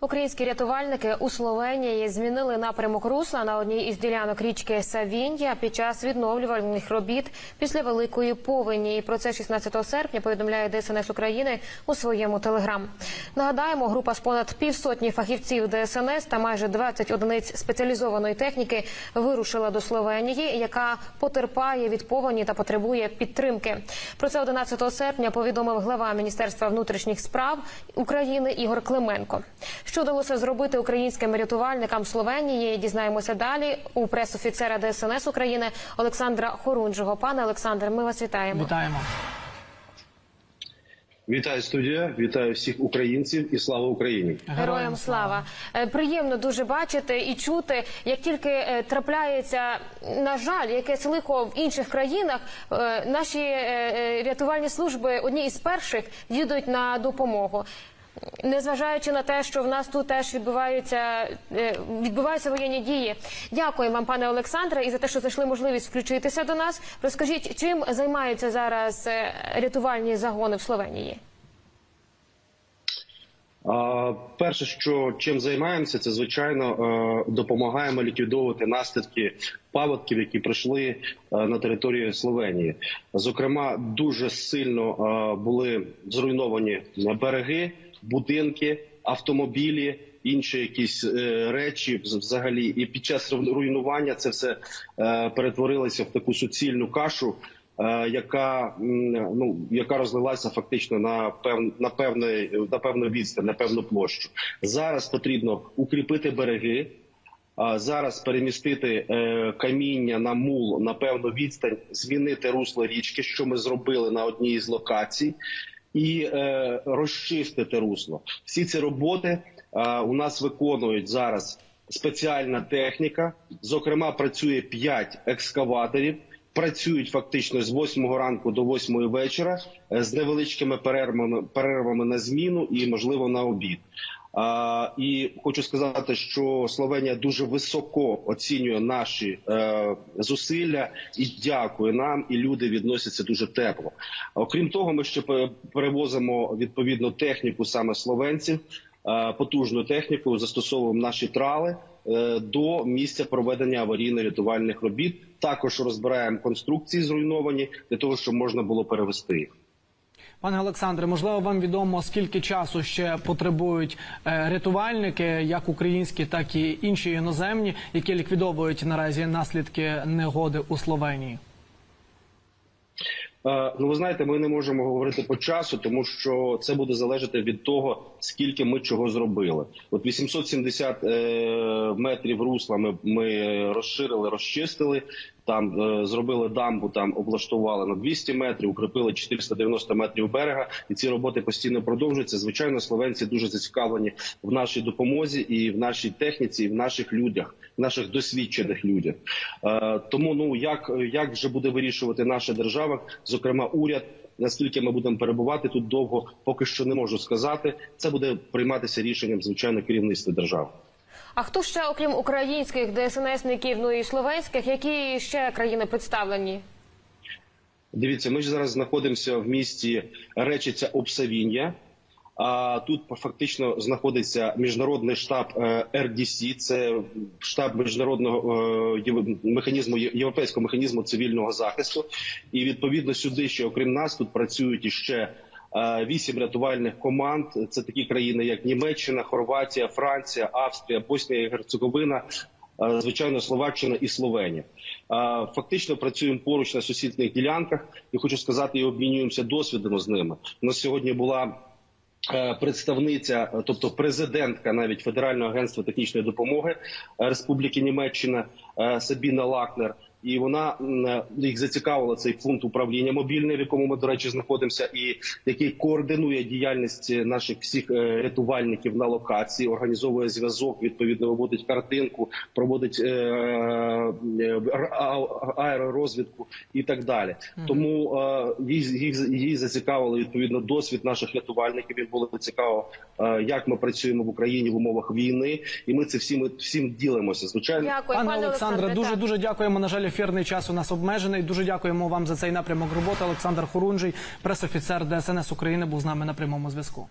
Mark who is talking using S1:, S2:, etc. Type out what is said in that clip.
S1: Українські рятувальники у Словенії змінили напрямок русла на одній із ділянок річки Савін'я під час відновлювальних робіт після великої повені. І про це 16 серпня повідомляє ДСНС України у своєму телеграм. Нагадаємо, група з понад півсотні фахівців ДСНС та майже 20 одиниць спеціалізованої техніки вирушила до Словенії, яка потерпає від повені та потребує підтримки. Про це 11 серпня повідомив глава Міністерства внутрішніх справ України Ігор Клименко. Що вдалося зробити українським рятувальникам Словенії? Дізнаємося далі у пресофіцера ДСНС України Олександра Хорунжого. Пане Олександр, ми вас вітаємо.
S2: Вітаємо.
S3: Вітаю студія, вітаю всіх українців і слава Україні.
S1: Героям слава Е, приємно дуже бачити і чути, як тільки е, трапляється, на жаль, якесь лихо в інших країнах. е, Наші рятувальні служби одні із перших їдуть на допомогу. Незважаючи на те, що в нас тут теж відбуваються е, відбуваються воєнні дії. Дякую вам, пане Олександре, і за те, що знайшли можливість включитися до нас. Розкажіть, чим займаються зараз е, рятувальні загони в Словенії?
S3: Перше, що чим займаємося, це звичайно е, допомагаємо ліквідовувати наслідки паводків, які пройшли на території Словенії. Зокрема, дуже сильно були зруйновані береги, будинки, автомобілі. Інші якісь е, речі взагалі, і під час ру- руйнування це все е, перетворилося в таку суцільну кашу, е, яка ну яка розлилася фактично на пев на певний на певну відстань, на певну площу. Зараз потрібно укріпити береги. Зараз перемістити е, каміння на мул на певну відстань, змінити русло річки, що ми зробили на одній із локацій, і е, розчистити русло. Всі ці роботи е, у нас виконують зараз спеціальна техніка. Зокрема, працює 5 екскаваторів. Працюють фактично з 8 ранку до 8 вечора е, з невеличкими перервами, перервами на зміну і можливо на обід. І хочу сказати, що Словенія дуже високо оцінює наші е, зусилля і дякує нам, і люди відносяться дуже тепло. Окрім того, ми ще перевозимо відповідну техніку саме словенців, е, потужну техніку, застосовуємо наші трали е, до місця проведення аварійно-рятувальних робіт. Також розбираємо конструкції зруйновані для того, щоб можна було перевести їх.
S2: Пане Олександре, можливо, вам відомо, скільки часу ще потребують е, рятувальники, як українські, так і інші іноземні, які ліквідовують наразі наслідки негоди у Словенії.
S3: Е, Ну, ви знаєте, ми не можемо говорити по часу, тому що це буде залежати від того, скільки ми чого зробили. От 870 е, метрів русла ми, ми розширили, розчистили. Там е, зробили дамбу, там облаштували на 200 метрів, укріпили 490 метрів берега, і ці роботи постійно продовжуються. Звичайно, словенці дуже зацікавлені в нашій допомозі і в нашій техніці, і в наших людях, в наших досвідчених людях. Е, тому ну як, як вже буде вирішувати наша держава, зокрема уряд. Наскільки ми будемо перебувати тут довго, поки що не можу сказати. Це буде прийматися рішенням звичайно керівництва держави.
S1: А хто ще, окрім українських ДСНСників, ну і словенських, які ще країни представлені?
S3: Дивіться, ми ж зараз знаходимося в місті Речиця Обсавіння. А тут фактично знаходиться міжнародний штаб е, РДС, це штаб міжнародного е, механізму європейського механізму цивільного захисту. І відповідно сюди ще окрім нас тут працюють іще вісім рятувальних команд. Це такі країни, як Німеччина, Хорватія, Франція, Австрія, Боснія і Герцеговина. е, Звичайно, Словаччина і Словенія. Е, Фактично працюємо поруч на сусідніх ділянках, і хочу сказати, і обмінюємося досвідом з ними. У нас сьогодні була е, представниця, е, тобто президентка навіть Федерального агентства технічної допомоги е, Республіки Німеччина е, Сабіна Лакнер. І вона е, їх зацікавила цей пункт управління мобільний, в якому ми, до речі, знаходимося, і який координує діяльність наших всіх е, рятувальників на локації, організовує зв'язок, відповідно виводить картинку, проводить е, аеророзвідку і так далі. Тому їй, їй, їй зацікавили відповідно досвід наших рятувальників. Їм було цікаво, як ми працюємо в Україні в умовах війни, і ми це всім всім ділимося. Звичайно,
S1: Дякую,
S2: Пане Олександре, Дуже дуже дякуємо. На жаль, ефірний час у нас обмежений. Дуже дякуємо вам за цей напрямок роботи. Олександр Хорунжий, пресофіцер ДСНС України, був з нами на прямому зв'язку.